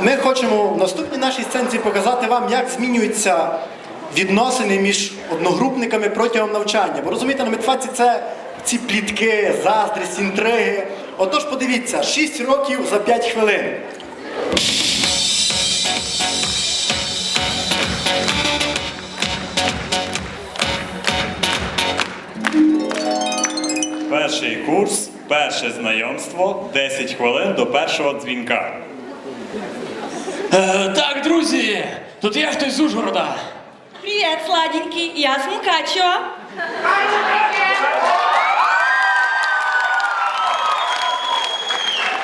Ми хочемо в наступній нашій сценці показати вам, як змінюються відносини між одногрупниками протягом навчання. Бо розумієте, на медфаці це ці плітки, заздрість, інтриги. Отож, подивіться, 6 років за 5 хвилин. Перший курс, перше знайомство, 10 хвилин до першого дзвінка. Е, так, друзі, тут є хтось з Ужгорода. Привет, сладенький, я с Мукачева.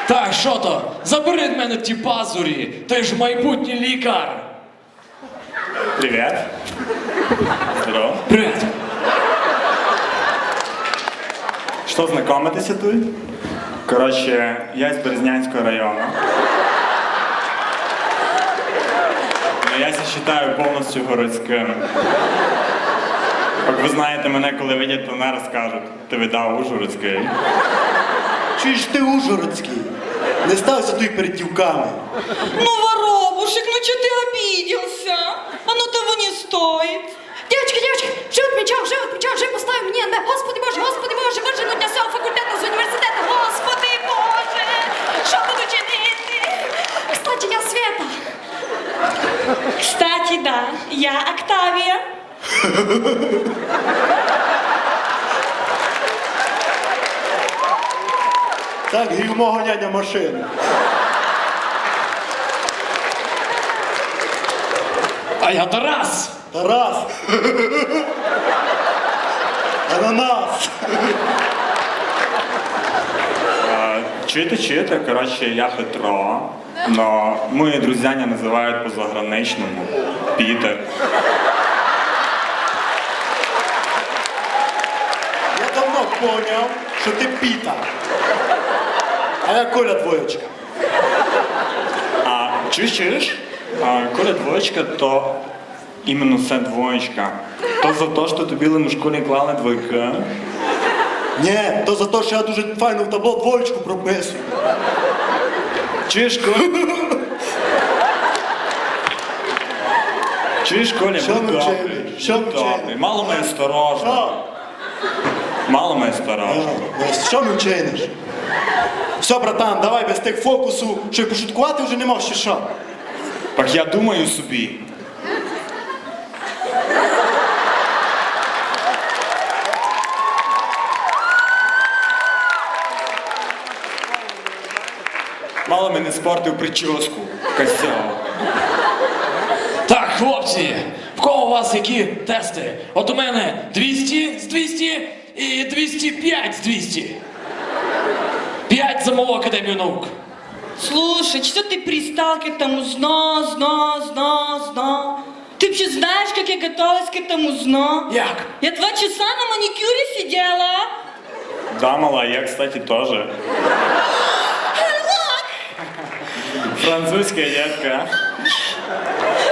Так, що то? Забери від мене ті пазурі, ти ж майбутній лікар. Привіт. Здорово. Привіт. Що знайомитися тут? Коротше, я з Березнянського району. Ну, я ся вважаю повністю городським. Як ви знаєте, мене коли видять, то не розкажуть. Ти видав Ужгородський. Чи ж ти Ужгородський? Не стався тут перед дівками. Ну, воробушек, ну что ты обиделся? Оно того не стоит. Дівчатки, дівчатки, вже відмічав, вже відмічав, вже поставив мені НД. Господи Боже, вижену для цього факультету з університету. Господи Боже, що буду чинити? Кстати, я Света. Кстати, да, я Октавия. Так, грівного няня машину. А я Тарас. Тарас. Ананас. Чуєте, чуєте? Коротше, я Петро, но мої друзяня називають по заграничному Пітер. Я давно поняв, що ти піта. А я Коля двоєчка. А чуєш, чуєш? А, Коля двоєчка, то іменно це двоєчка. То за те, що тобі в школі клали двойки. Ні, то за те, що я дуже файно в табло двоєчку прописую. Чуєш, Коля? Чуєш, Коля, Що ми вчили? Що ми вчили? Мало ми осторожно. Мало ми осторожно. Ну, Що ми вчиниш? Все, братан, давай без тих фокусу, що й пошуткувати вже не мав ще що. Так я думаю собі. Мало мене спортив прическу. Козяв. Так, хлопці, в кого у вас які тести? От у мене 200 з 200 і 205 з 200. 5 за малу академію наук. Слушай, что ты пристал к этому зно, зно, зно, зно? Ты вообще знаешь, как я готовилась к этому зно? Як? Я два часа на маникюре сидела. Да, мала, я, кстати, тоже. Французская детка.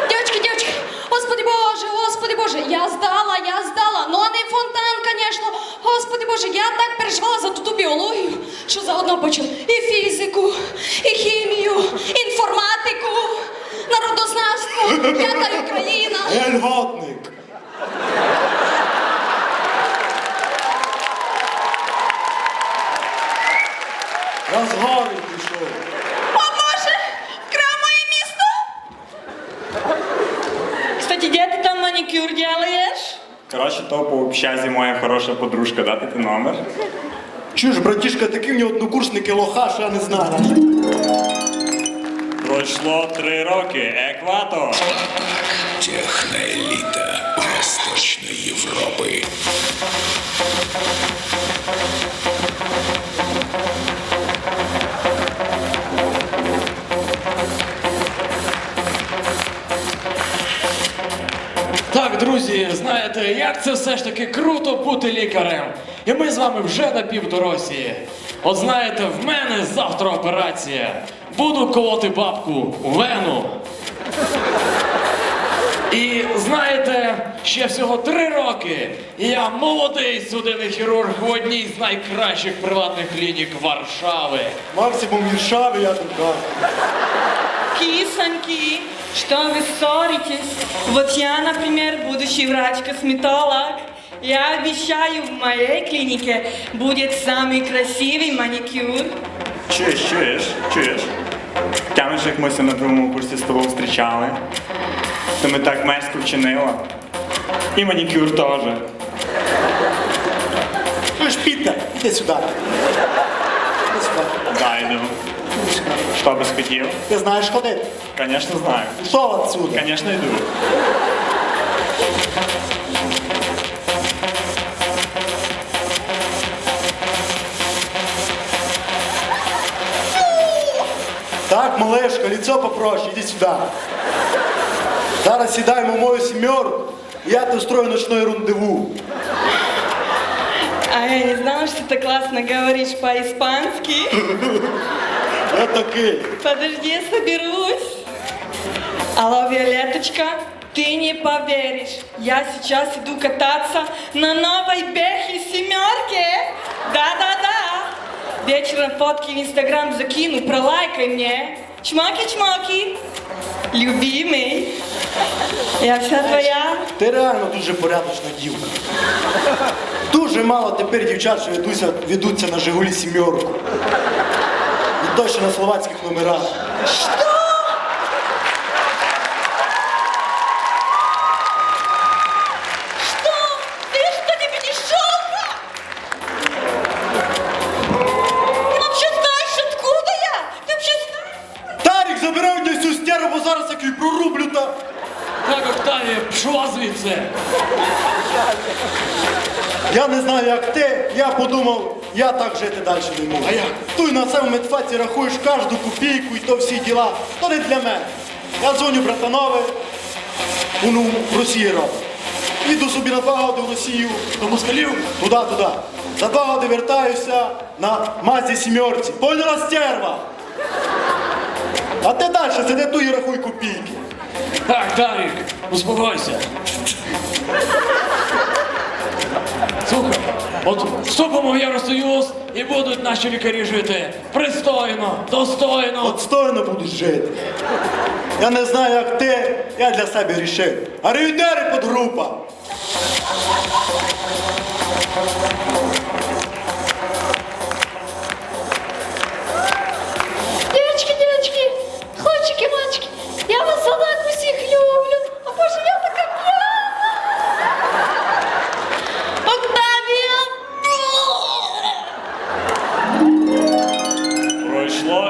Дівчатки, дівчатки, Господи Боже, Господи Боже, я здала, я здала. Ну, а не фонтан, звісно. Господи Боже, я так переживала за ту біологію, що заодно почала і фізику, і хімію, інформатику, народознавство, п'ята Україна. Я льготник. Я з гори пішов. О боже, вкрал мое место? Кстати, где ты там маникюр делаешь? Короче, то по общазі моя хороша подружка, дати ти номер. Чуєш, братішка, такі в нього однокурсники лоха, що я не знаю. Пройшло три роки. Екватор. Як це все ж таки круто бути лікарем. І ми з вами вже на півдорозі. От знаєте, в мене завтра операція. Буду колоти бабку у вену. І знаєте, ще всього три роки. І я молодий судинний хірург в одній з найкращих приватних клінік Варшави. Максимум Віршави, я тут кажу. кисоньки, что вы ссоритесь? Вот я, например, будущий врач-косметолог. Я обещаю, в моей клинике будет самый красивый маникюр. Чуєш, чуєш, чуєш? Тямиш, як ми ся на другому курсі з тобою зустрічали. То ми так мерзко вчинила. І манікюр теж. Чуєш, Пітер, іди сюди. Іди сюди. Дай йду. Що би хотів? Ти знаєш ходити? Звісно, знаю. Пішов отсюди. Звісно, йду. Так, малешка, лицо попроще, иди сюда. Зараз сідаємо в мою сімерку, і я тебе устрою ночной рандеву. А я не знала, что ты классно говоришь по-испански. Я такий. Подожди, я соберусь. Алло, Виолеточка, ты не поверишь. Я сейчас иду кататься на новой Бэхе семерке. Да-да-да. Вечером фотки в Инстаграм закину, пролайкай мне. Чмоки-чмоки. Любимый. Я вся твоя. Ти реально дуже порядочна дівка. Дуже мало тепер дівчат, що ведуться, ведуться на Жигулі сімерку. І то ще на словацьких номерах. Что? Ты что, тебе не жалко? Ты вообще знаешь, откуда я? Ты вообще знаешь? Тарік, забирай мені цю стерву, бо зараз як її прорублю та. Так, Октавія, пішла звідси. Я не знаю, як ти, я подумав, я так жити далі не можу. А як? Туй на цьому медфаці рахуєш кожну копійку і то всі діла. То не для мене. Я дзвоню братанове, воно в Росії робить. Їду собі на два роки в Росію, до москалів, туди, туди. За два роки вертаюся на мазі сімерці. Поняла стерва? А ти далі сиди ту і рахуй копійки. Так, Тарік, успокойся. Слухай, от вступимо в Євросоюз і будуть наші лікарі жити пристойно, достойно. Отстойно будуть жити. Я не знаю, як ти, я для себе рішив. Аріюдери подгрупа.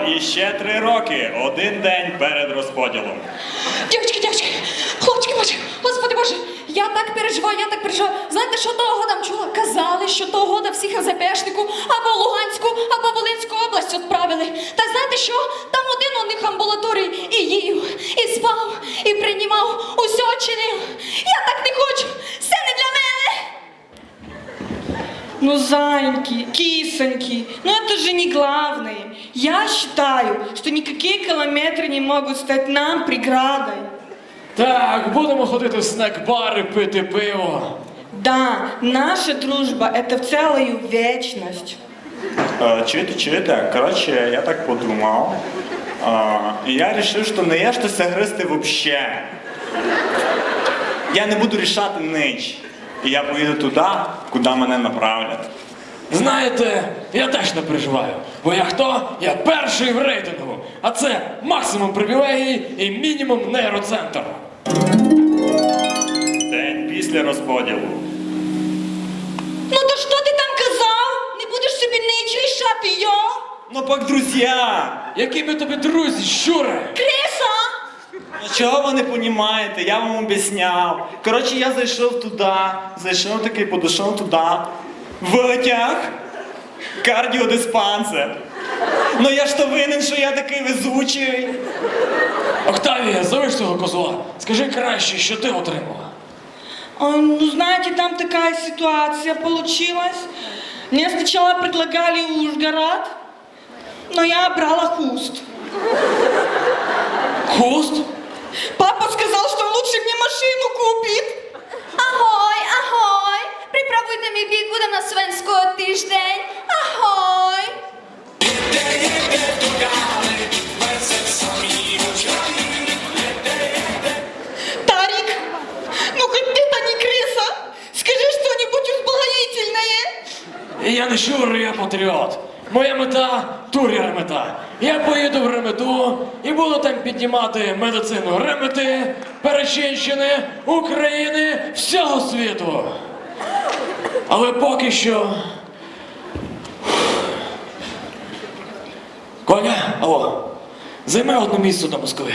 Пройшло іще три роки, один день перед розподілом. Дівчатки, дівчатки, хлопчики, мальчики, господи боже, я так переживаю, я так переживаю. Знаєте, що того года чула? Казали, що того года всіх в Запешнику або Луганську, або Волинську область відправили. Та знаєте що? Там один у них амбулаторій і їв, і спав, і приймав, усе чинив. Я так не хочу, це не для мене. Ну, зайки, кисоньки, ну это же не главное. Я считаю, что никакие километры не могут стать нам преградой. Так, будемо ходити в снек-бари, пити пиво. Да, наша дружба – это в целую вечность. Е, Чуєте, чуєте? Коротше, я так подумав. Е, І я вирішив, що не є щось гристи взагалі. Я не буду рішати нич. І я поїду туди, куди мене направлять. Знаєте, я теж не переживаю. Бо я хто? Я перший в рейтингу. А це максимум привілегій і мінімум нейроцентр. День після розподілу. Ну то що ти там казав? Не будеш собі ніч рішати, йо? Ну пак, друзі! Які ми тобі друзі, щури? Криса? Ну чого ви не розумієте? Я вам об'ясняв. Коротше, я зайшов туди, зайшов такий, подійшов туди. Витяг. Кардіодиспансер. Ну я ж то винен, що я такий везучий. Октавія, зови ж цього козла. Скажи краще, що ти отримала. А, Ну, знаете, там такая ситуация получилась. Мне сначала предлагали Ужгород, но я брала хуст. Хуст? Папа сказал, что он лучше мне машину купит. Виправуйте мій бід, буде на свенського тиждень. Агой! Тарик, ну хоть ты-то не крыса. Скажи что-нибудь успокоительное. Я не щур, я патріот. Моя мета туря мета. Я поїду в ремету і буду там піднімати медицину ремети, Перечинщини, України, всього світу. Але поки що. Коля, алло, займи одне місце до Москви.